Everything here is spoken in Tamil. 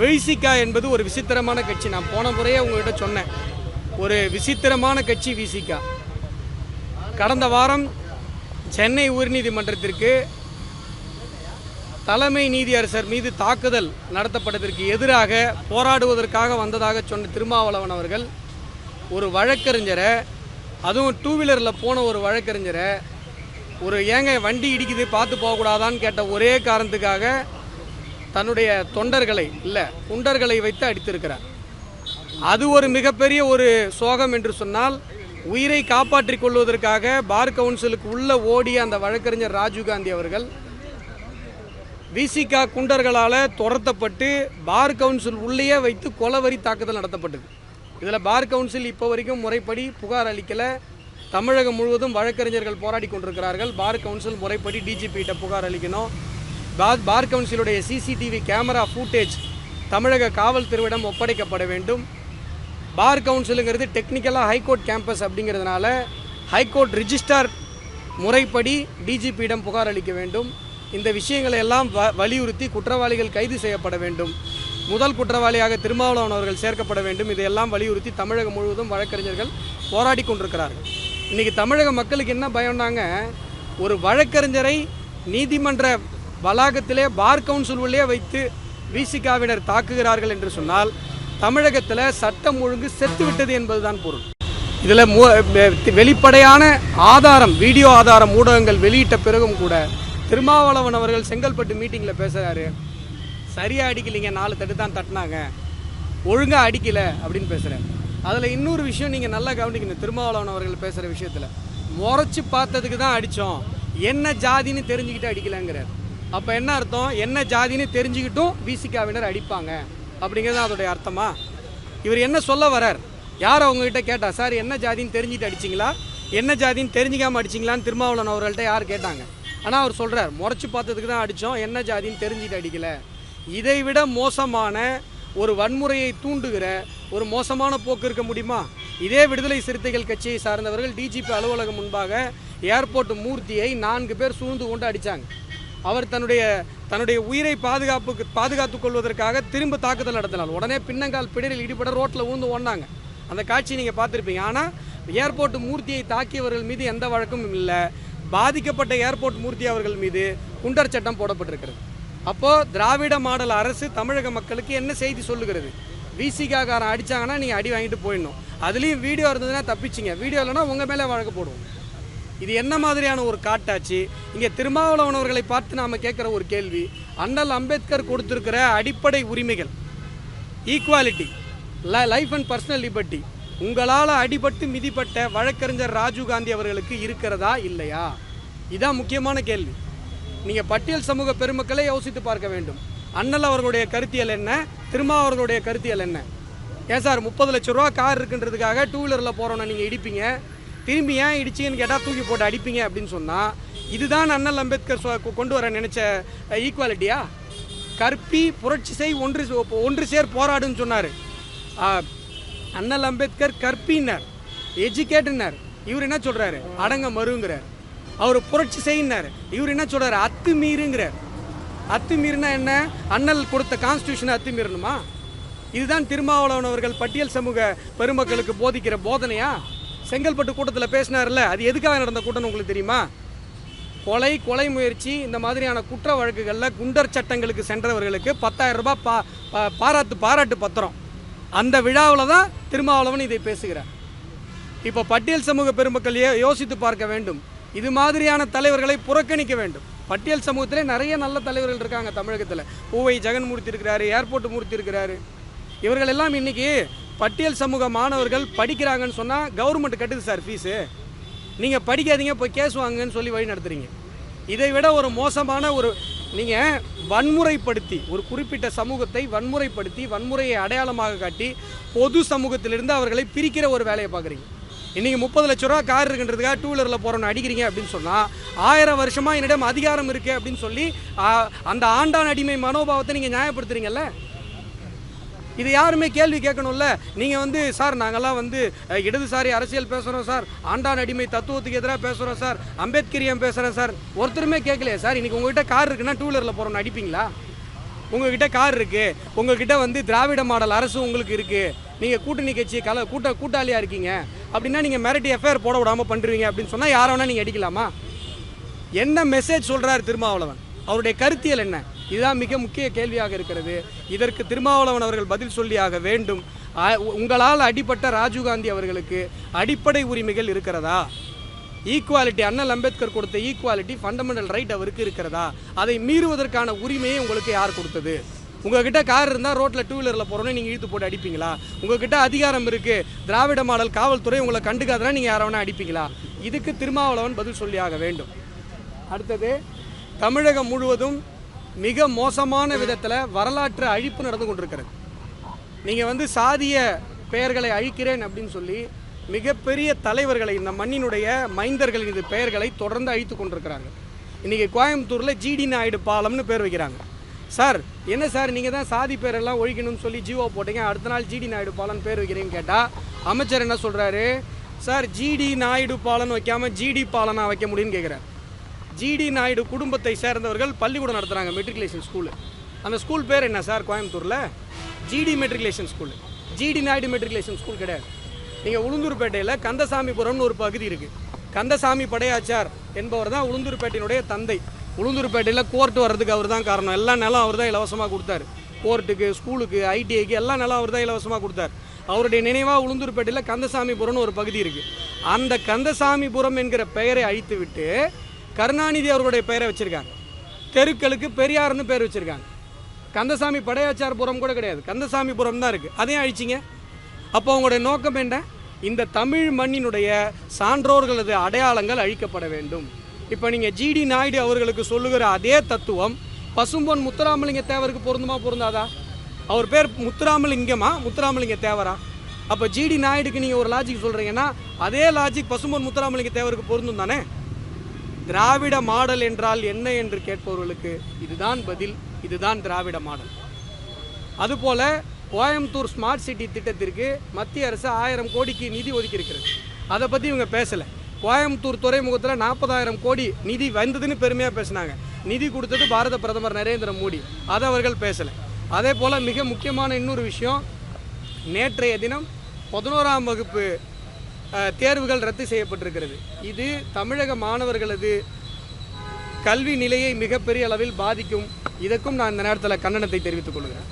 விசிகா என்பது ஒரு விசித்திரமான கட்சி. நான் போன முறையே உங்கள்கிட்ட சொன்னேன். ஒரு விசித்திரமான கட்சி விசிகா கடந்த வாரம் சென்னை உயர்நீதிமன்றத்திற்கு தலைமை நீதியரசர் மீது தாக்குதல் நடத்தப்பட்டதற்கு எதிராக போராடுவதற்காக வந்ததாக சொன்ன திருமாவளவன் அவர்கள் ஒரு வழக்கறிஞரை அதுவும் டூ வீலரில் போன ஒரு வழக்கறிஞரை ஒரு ஏங்க வண்டி இடிக்குது பார்த்து போகக்கூடாதான்னு கேட்ட ஒரே காரணத்துக்காக தன்னுடைய தொண்டர்களை இல்லை குண்டர்களை வைத்து அடித்திருக்கிறார். அது ஒரு மிகப்பெரிய ஒரு சோகம் என்று சொன்னால் உயிரை காப்பாற்றிக் கொள்வதற்காக பார் கவுன்சிலுக்கு உள்ள ஓடிய அந்த வழக்கறிஞர் ராஜீவ்காந்தி அவர்கள் விசிகா குண்டர்களால் துரத்தப்பட்டு பார் கவுன்சில் உள்ளேயே வைத்து கொலவரி தாக்குதல் நடத்தப்பட்டது. இதில் பார் கவுன்சில் இப்போ வரைக்கும் முறைப்படி புகார் அளிக்கலை. தமிழகம் முழுவதும் வழக்கறிஞர்கள் போராடி கொண்டிருக்கிறார்கள். பார் கவுன்சில் முறைப்படி டிஜிபிகிட்ட புகார் அளிக்கணும். பார் பார் கவுன்சிலுடைய சிசிடிவி கேமரா ஃபூட்டேஜ் தமிழக காவல்துறையிடம் ஒப்படைக்கப்பட வேண்டும். பார் கவுன்சிலுங்கிறது டெக்னிக்கலாக ஹைகோர்ட் கேம்பஸ் அப்படிங்கிறதுனால ஹைகோர்ட் ரிஜிஸ்டார் முறைப்படி டிஜிபியிடம் புகார் அளிக்க வேண்டும். இந்த விஷயங்களை எல்லாம் வ வலியுறுத்தி குற்றவாளிகள் கைது செய்யப்பட வேண்டும். முதல் குற்றவாளியாக திருமாவளவன் அவர்கள் சேர்க்கப்பட வேண்டும். இதையெல்லாம் வலியுறுத்தி தமிழகம் முழுவதும் வழக்கறிஞர்கள் போராடி கொண்டிருக்கிறார்கள். இன்றைக்கி தமிழக மக்களுக்கு என்ன பயம்னாங்க? ஒரு வழக்கறிஞரை நீதிமன்ற வளாகத்திலே பார் கவுன்சில் உள்ளே வைத்து விசிகாவினர் தாக்குகிறார்கள் என்று சொன்னால் தமிழகத்தில் சட்டம் ஒழுங்கு செத்துவிட்டது என்பதுதான் பொருள். இதில் மூ வெளிப்படையான ஆதாரம் வீடியோ ஆதாரம் ஊடகங்கள் வெளியிட்ட பிறகும் கூட திருமாவளவன் அவர்கள் செங்கல்பட்டு மீட்டிங்கில் பேசுகிறாரு சரியாக அடிக்கலைங்க நாலு தட்டு தான் தட்டினாங்க. ஒழுங்காக அடிக்கலை அப்படின்னு பேசுகிறார் அதில் இன்னொரு விஷயம் நீங்கள் நல்லா கவனிக்கணும் திருமாவளவன் அவர்கள் பேசுகிற விஷயத்தில். முறைச்சி பார்த்ததுக்கு தான் அடித்தோம் என்ன ஜாதின்னு தெரிஞ்சுக்கிட்டு அடிக்கலங்கிறார். அப்போ என்ன அர்த்தம்? என்ன ஜாதின்னு தெரிஞ்சுக்கிட்டும் விசிகாவினர் அடிப்பாங்க. அப்படிங்கிறது அதோடைய அர்த்தமா? இவர் என்ன சொல்ல வரார்? யார் அவங்ககிட்ட கேட்டா சார் என்ன ஜாதின்னு தெரிஞ்சுட்டு அடிச்சிங்களா? என்ன ஜாதின்னு தெரிஞ்சிக்காமல் அடிச்சிங்களான்னு திருமாவளவன் அவர்கள்ட்ட யார் கேட்டாங்க? ஆனால் அவர் சொல்கிறார் முறைச்சி பார்த்ததுக்கு தான் அடித்தோம் என்ன ஜாதின்னு தெரிஞ்சுட்டு அடிக்கல. இதை விட மோசமான ஒரு வன்முறையை தூண்டுகிற ஒரு மோசமான போக்கு இருக்க முடியுமா? இதே விடுதலை சிறுத்தைகள் கட்சியை சார்ந்தவர்கள் டிஜிபி அலுவலகம் முன்பாக ஏர்போர்ட் மூர்த்தியை நான்கு பேர் சூழ்ந்து கொண்டு அடித்தாங்க அவர் தன்னுடைய தன்னுடைய உயிரை பாதுகாப்புக்கு பாதுகாத்துக் கொள்வதற்காக திரும்ப தாக்குதல் நடத்தினார். உடனே பின்னங்கால் பிடரில் இடிபட ரோட்டில் ஊந்து ஓடினாங்க. அந்த காட்சியை நீங்கள் பார்த்துருப்பீங்க. ஆனால் ஏர்போர்ட் மூர்த்தியை தாக்கியவர்கள் மீது எந்த வழக்கும் இல்லை. பாதிக்கப்பட்ட ஏர்போர்ட் மூர்த்தி அவர்கள் மீது குண்டர் சட்டம் போடப்பட்டிருக்கிறது. அப்போது திராவிட மாடல் அரசு தமிழக மக்களுக்கு என்ன செய்தி சொல்லுகிறது? விசிகாக்காரன் அடிச்சாங்கன்னா நீங்கள் அடி வாங்கிட்டு போயிடணும். அதுலேயும் வீடியோ இருந்ததுன்னா தப்பிச்சிங்க. வீடியோ இல்லைன்னா உங்கள் மேலே வழக்கு போடுவோம். இது என்ன மாதிரியான ஒரு காட்டாச்சு? இங்கே திருமாவளவனவர்களை பார்த்து நாம் கேட்குற ஒரு கேள்வி. அண்ணல் அம்பேத்கர் கொடுத்துருக்கிற அடிப்படை உரிமைகள் equality life and personal liberty உங்களால் அடிபட்டு மிதிப்பட்ட வழக்கறிஞர் ராஜீவ்காந்தி அவர்களுக்கு இருக்கிறதா இல்லையா? இதான் முக்கியமான கேள்வி. நீங்கள் பட்டியல் சமூக பெருமக்களை யோசித்து பார்க்க வேண்டும். அண்ணல் அவர்களுடைய கருத்தியல் என்ன? திருமா அவர்களுடைய கருத்தியல் என்ன? ஏன் சார் முப்பது லட்ச ரூபா கார் இருக்குன்றதுக்காக டூ வீலரில் போகிறோன்னு நீங்கள் இடிப்பீங்க. திரும்பி ஏன் இடிச்சிங்கன்னு கேட்டால் தூக்கி போட்டு அடிப்பீங்க அப்படின்னு சொன்னால் இதுதான் அண்ணல் அம்பேத்கர் கொண்டு வர நினச்ச ஈக்குவாலிட்டியா கற்பி புரட்சி செய் ஒன்று சே- ஒன்று சேர் போராடுன்னு சொன்னார். அண்ணல் அம்பேத்கர் கற்பினர் எஜுகேட்டுனார் இவர் என்ன சொல்கிறாரு அடங்க மறுங்கிறார். அவர் புரட்சி செய்யினார் இவர் என்ன சொல்கிறார் அத்துமீறுங்கிறார். அத்துமீறினா என்ன? அண்ணல் கொடுத்த கான்ஸ்டியூஷனை அத்துமீறணுமா? இதுதான் திருமாவளவன் அவர்கள் பட்டியல் சமூக பெருமக்களுக்கு போதிக்கிற போதனையா? செங்கல்பட்டு கூட்டத்தில் பேசினார்ல அது எதுக்காக நடந்த கூட்டம்னு உங்களுக்கு தெரியுமா? கொலை கொலை முயற்சி இந்த மாதிரியான குற்ற வழக்குகளில் குண்டர் சட்டங்களுக்கு சென்றவர்களுக்கு பத்தாயிரம் ரூபாய் பா பா- பாராட்டு பாராட்டு பத்திரம். அந்த விழாவில் தான் திருமாவளவன் இதை பேசுகிறார். இப்போ பட்டியல் சமூக பெருமக்கள் யோசித்து பார்க்க வேண்டும். இது மாதிரியான தலைவர்களை புறக்கணிக்க வேண்டும். பட்டியல் சமூகத்திலே நிறைய நல்ல தலைவர்கள் இருக்காங்க தமிழகத்தில். பூவை ஜெகன்மூர்த்தி இருக்கிறாரு ஏர்போர்ட் மூர்த்தி இருக்கிறாரு. இவர்கள் எல்லாம் இன்னைக்கு பட்டியல் சமூக மாணவர்கள் படிக்கிறாங்கன்னு சொன்னால் கவர்மெண்ட் கட்டுது சார் ஃபீஸு நீங்கள் படிக்காதீங்க போய் கேஸ் வாங்குங்கன்னு சொல்லி வழி நடத்துறீங்க. இதை விட ஒரு மோசமான ஒரு நீங்கள் வன்முறைப்படுத்தி ஒரு குறிப்பிட்ட சமூகத்தை வன்முறைப்படுத்தி வன்முறையை அடையாளமாக காட்டி பொது சமூகத்திலிருந்து அவர்களை பிரிக்கிற ஒரு வேலையை பார்க்குறீங்க. இன்றைக்கி முப்பது லட்ச ரூபா கார் இருக்குன்றதுக்காக டூ வீலரில் போகிறோன்னு அடிக்கிறீங்க அப்படின்னு சொன்னால் ஆயிரம் வருஷமாக என்னிடம் அதிகாரம் இருக்குது அப்படின்னு சொல்லி அந்த ஆண்டான் அடிமை மனோபாவத்தை நீங்கள் நியாயப்படுத்துறீங்கல்ல? இது யாருமே கேள்வி கேட்கணும்ல. நீங்கள் வந்து சார் நாங்கள்லாம் வந்து இடதுசாரி அரசியல் பேசுகிறோம் சார். ஆண்டான் அடிமை தத்துவத்துக்கு எதிராக பேசுகிறோம் சார். அம்பேத்கரியம் பேசுகிறேன் சார்? ஒருத்தருமே கேட்கலையே சார். இன்றைக்கி உங்கள்கிட்ட கார் இருக்குன்னா டூ வீலரில் போகிறோன்னு அடிப்பீங்களா? உங்ககிட்ட கார் இருக்குது உங்ககிட்ட வந்து திராவிட மாடல் அரசு உங்களுக்கு இருக்குது நீங்கள் கூட்டணி கட்சி கல கூட்ட கூட்டாளியாக இருக்கீங்க. அப்படின்னா நீங்கள் மிரட்டி எஃப்ஐஆர் போட விடாமல் பண்ணுறீங்க அப்படின்னு சொன்னால் யாரை வேணா நீங்கள் அடிக்கலாமா? என்ன மெசேஜ் சொல்கிறார் திருமாவளவன்? அவருடைய கருத்தியல் என்ன? இதுதான் மிக முக்கிய கேள்வியாக இருக்கிறது. இதற்கு திருமாவளவன் அவர்கள் பதில் சொல்லியாக வேண்டும். உங்களால் அடிப்பட்ட ராஜீவ்காந்தி அவர்களுக்கு அடிப்படை உரிமைகள் இருக்கிறதா? ஈக்குவாலிட்டி அண்ணல் அம்பேத்கர் கொடுத்த ஈக்குவாலிட்டி ஃபண்டமெண்டல் ரைட் அவருக்கு இருக்கிறதா? அதை மீறுவதற்கான உரிமையை உங்களுக்கு யார் கொடுத்தது? உங்ககிட்ட கார் இருந்தால் ரோட்டில் டூ வீலரில் போகிறோன்னு நீங்கள் இழுத்து போட்டு அடிப்பீங்களா? உங்ககிட்ட அதிகாரம் இருக்குது திராவிட மாடல் காவல்துறை உங்களை கண்டுக்காதனா நீங்கள் யாரை அடிப்பீங்களா? இதுக்கு திருமாவளவன் பதில் சொல்லியாக வேண்டும். அடுத்தது தமிழகம் முழுவதும் மிக மோசமான விதத்தில் வரலாற்று அழிப்பு நடந்து கொண்டிருக்கிறது. நீங்கள் வந்து சாதிய பெயர்களை அழிக்கிறேன் அப்படின்னு சொல்லி மிகப்பெரிய தலைவர்களை இந்த மண்ணினுடைய மைந்தர்களின் இது பெயர்களை தொடர்ந்து அழித்து கொண்டிருக்கிறாங்க. இன்றைக்கி கோயம்புத்தூரில் ஜிடி நாயுடு பாலம்னு பேர் வைக்கிறாங்க. சார் என்ன சார் நீங்கள் தான் சாதி பேரெல்லாம் ஒழிக்கணும்னு சொல்லி ஜிஓ போட்டீங்க அடுத்த நாள் ஜிடி நாயுடு பாலன் பேர் வைக்கிறீங்கன்னு கேட்டால் அமைச்சர் என்ன சொல்கிறாரு சார் ஜிடி நாயுடு பாலன் வைக்காமல் ஜிடி பாலனாக வைக்க முடியும்னு கேட்குறாரு ஜிடி நாயுடு குடும்பத்தை சேர்ந்தவர்கள் பள்ளிக்கூடம் நடத்துகிறாங்க மெட்ரிகுலேஷன் ஸ்கூலு அந்த ஸ்கூல் பேர் என்ன சார்? கோயம்புத்தூரில்? GD matriculation school GD Naidu matriculation school கிடையாது. நீங்கள் உளுந்தூர்பேட்டையில் கந்தசாமிபுரம்னு ஒரு பகுதி இருக்குது கந்தசாமி படையாச்சார் என்பவர் தான் உளுந்தூர்பேட்டையினுடைய தந்தை. உளுந்தூர்பேட்டையில் கோர்ட் வர்றதுக்கு அவர் தான் காரணம். எல்லா நிலம் அவர் தான் இலவசமாக கொடுத்தாரு. கோர்ட்டுக்கு ஸ்கூலுக்கு ஐடிஐக்கு எல்லா நிலம் அவர் தான் இலவசமாக கொடுத்தார். அவருடைய நினைவாக உளுந்தூர்பேட்டையில் கந்தசாமிபுரம்னு ஒரு பகுதி இருக்குது அந்த கந்தசாமிபுரம் என்கிற பெயரை அழித்து விட்டு கருணாநிதி அவர்களுடைய பெயரை வச்சிருக்காங்க. தெருக்களுக்கு பெரியார்னு பேர் வச்சிருக்காங்க. கந்தசாமி படையாச்சார்புரம் கூட கிடையாது. கந்தசாமிபுரம் தான் இருக்குது அதையும் அழிச்சிங்க. அப்போ அவங்களுடைய நோக்கம் என்ன? இந்த தமிழ் மண்ணினுடைய சான்றோர்களது அடையாளங்கள் அழிக்கப்பட வேண்டும். இப்போ நீங்கள் ஜிடி நாயுடு அவர்களுக்கு சொல்லுகிற அதே தத்துவம் பசும்பொன் முத்துராமலிங்க தேவருக்கு பொருந்துமா பொருந்தாதா? அவர் பேர் முத்துராமலிங்கமா? முத்துராமலிங்க தேவரா? அப்போ ஜிடி நாயுடுக்கு நீங்கள் ஒரு லாஜிக் சொல்கிறீங்கன்னா அதே லாஜிக் பசும்பொன் முத்துராமலிங்க தேவருக்கு பொருந்தும் தானே? திராவிட மாடல் என்றால் என்ன என்று கேட்பவர்களுக்கு இதுதான் பதில் இதுதான் திராவிட மாடல். அதுபோல் கோயம்புத்தூர் ஸ்மார்ட் சிட்டி திட்டத்திற்கு மத்திய அரசு ஆயிரம் கோடிக்கு நிதி ஒதுக்கியிருக்கிறது. அதை பற்றி இவங்க பேசலை. கோயம்புத்தூர் துறைமுகத்தில் நாற்பதாயிரம் கோடி நிதி வந்ததுன்னு பெருமையாக பேசினாங்க. நிதி கொடுத்தது பாரத பிரதமர் நரேந்திர மோடி. அதை அவர்கள் பேசலை. அதே போல் மிக முக்கியமான இன்னொரு விஷயம் நேற்றைய தினம் பதினோராம் வகுப்பு தேர்வுகள் ரத்து செய்யப்பட்டிருக்கிறது. இது தமிழக மாணவர்களது கல்வி நிலையை மிகப்பெரிய அளவில் பாதிக்கும். இதற்கும் நான் இந்த நேரத்தில் கண்டனத்தை தெரிவித்துக் கொள்கிறேன்.